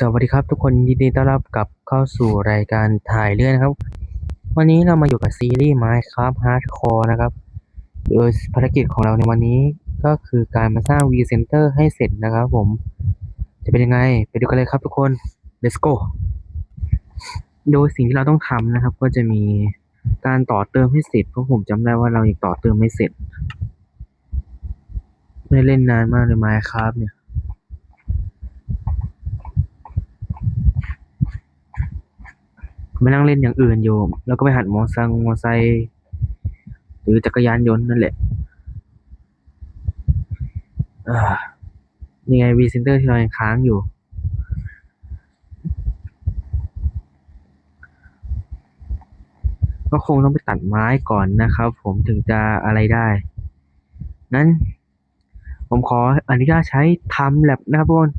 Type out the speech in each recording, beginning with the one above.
สวัสดีครับทุกคนยินดีต้อนรับกลับเข้าสู่รายการถ่ายเรื่องนะครับ วันนี้เรามาอยู่กับซีรีส์ Minecraft Hardcore นะครับ โดยภารกิจของเราในวันนี้ก็คือการมาสร้าง V Center ให้เสร็จนะครับผม จะเป็นยังไงไปดูกันเลยครับทุกคน let's go โดยสิ่งที่เราต้องทำนะครับ ก็จะมีการต่อเติมให้เสร็จเพราะผมจำได้ว่าเรายังต่อเติมไม่เสร็จไม่เล่นนานมากเลย Minecraft เนี่ย มานั่งเล่นอย่างอื่นอยู่แล้วก็ไปหัดมอไซค์มอไซค์หรือจักรยานยนต์นั่นแหละอ่านี่ไงวีเซนเตอร์ที่เรายังค้างอยู่ ก็คงต้องไปตัดไม้ก่อนนะครับ ผมถึงจะอะไรได้ นั้นผมขออนุญาตใช้ทำแลบนะครับทุกคน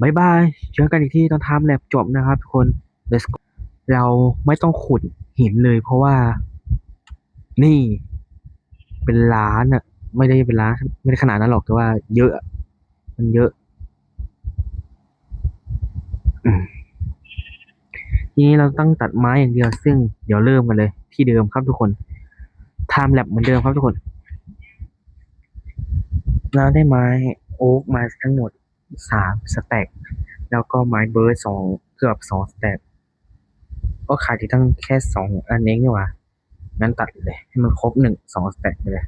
บายบายเจอกันอีกที่ตอนทำแลบจบนะครับทุกคน let's go เราไม่ต้องขุดหินเลย เพราะว่านี่เป็นล้านอะไม่ได้เป็นล้านไม่ได้ขนาดนั้นหรอกแต่ว่า เยอะ มันเยอะทีนี้เราต้องตัดไม้อย่างเดียว ซึ่งเดี๋ยวเริ่มกันเลย ที่เดิมครับทุกคนไทม์แลบเหมือนเดิมครับทุกคนเราได้ไม้โอ๊กมาทั้งหมดสามสแต็กแล้วก็ไม้เบิร์ดสองเกือบสองสแต็ก ก็ขายที่ตั้งแค่สองอันเองนี่หว่างั้นตัดเลย ให้มันครบหนึ่งสองสแต็กไปเลย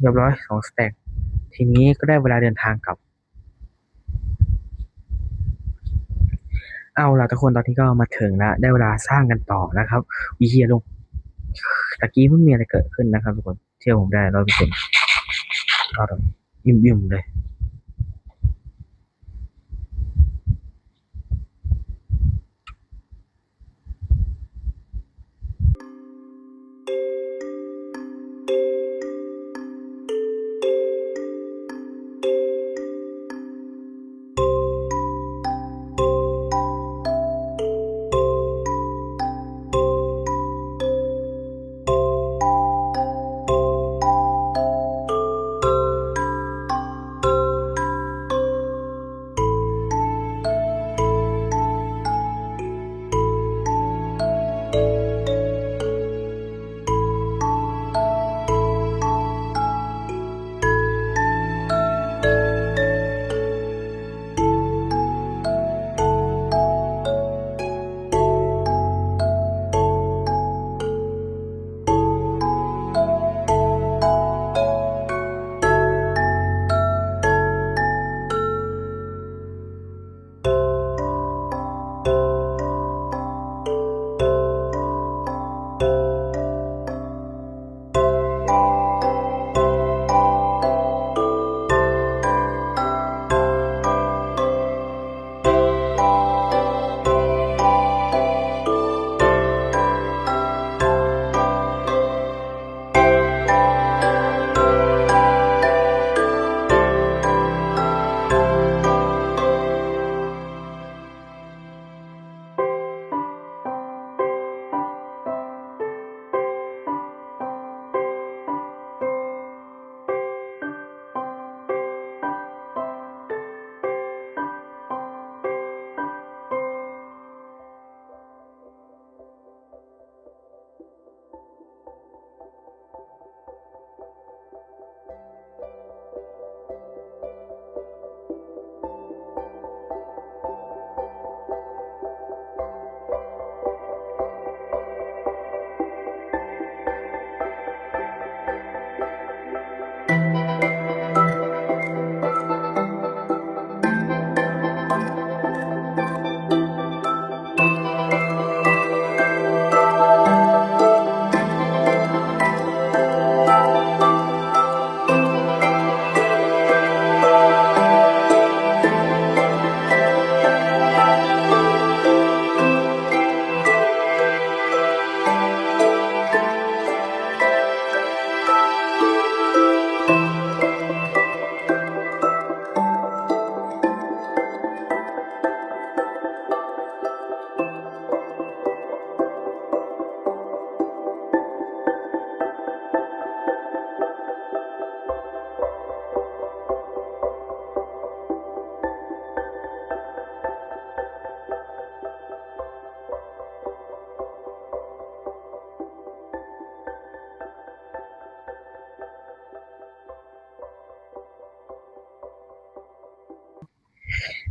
เรียบร้อยสองสแต็กทีนี้ก็ได้เวลาเดินทางกลับ เอาล่ะทุกคนตอนนี้ก็มาถึงแล้วได้เวลาสร้างกันต่อนะครับวีเฮียลงตะกี้เพิ่งมีอะไรเกิดขึ้นนะครับทุกคนเชื่อผมได้ร้อยเปอร์เซ็นต์อาเลยยิ้มๆเลย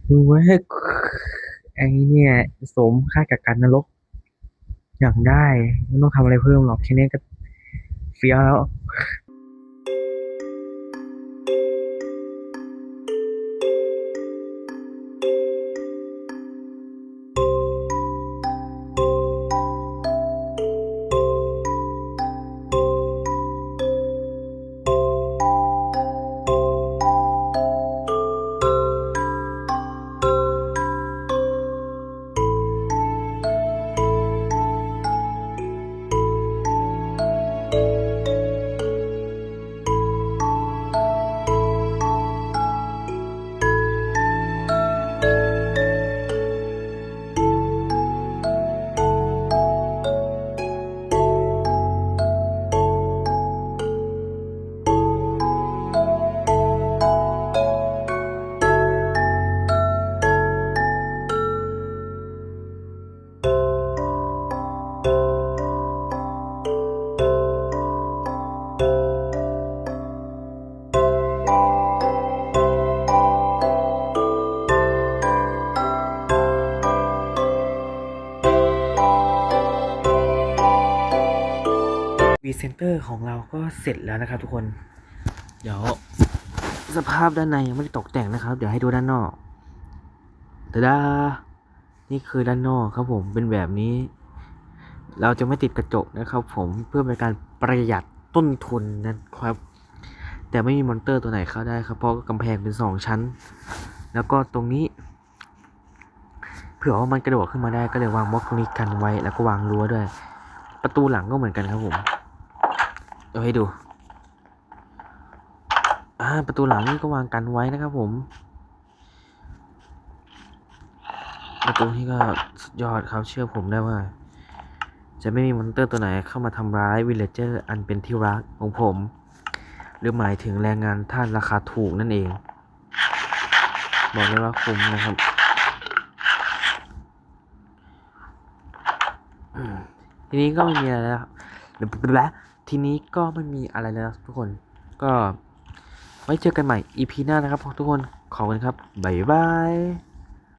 ดูไว้ให้ไอ้เนี่ย สมค่ากับการนรก อย่างได้ ไม่ต้องทำอะไรเพิ่มหรอกแค่นี้ก็เฟี้ยวแล้ว วีเซนเตอร์ของเราก็เสร็จแล้วนะครับทุกคน เดี๋ยว สภาพด้านในยังไม่ได้ตกแต่งนะครับ เดี๋ยวให้ดูด้านนอกตาดานี่คือด้านนอกครับผมเป็นแบบนี้ เราจะไม่ติดกระจกนะครับ ผมเพื่อเป็นการประหยัดต้นทุนนะครับ แต่ไม่มีมอนเตอร์ตัวไหนเข้าได้ครับเพราะกำแพงเป็นสองชั้น แล้วก็ตรงนี้เผื่อว่ามันกระโดดขึ้นมาได้ก็เลยวางบล็อกตรงนี้กันไว้ แล้วก็วางรั้วด้วย ประตูหลังก็เหมือนกันครับผม เดี๋ยวให้ดู อ่า ประตูหลังนี่ก็วางกันไว้นะครับผม ประตูที่ก็สุดยอดครับเชื่อผมได้ว่า จะไม่มีมอนเตอร์ตัวไหนเข้ามาทำร้ายวิลเลเจอร์อันเป็นที่รักของผม หรือหมายถึงแรงงานท่านราคาถูกนั่นเอง บอกเลยว่าคุ้มนะครับทีนี้ก็ไม่มีอะไรแล้วแล้ว ทีนี้ก็ไม่มีอะไรแล้วทุกคน ก็ไว้เจอกันใหม่ EP หน้านะครับทุกคน ขอบคุณครับ บ๊ายบาย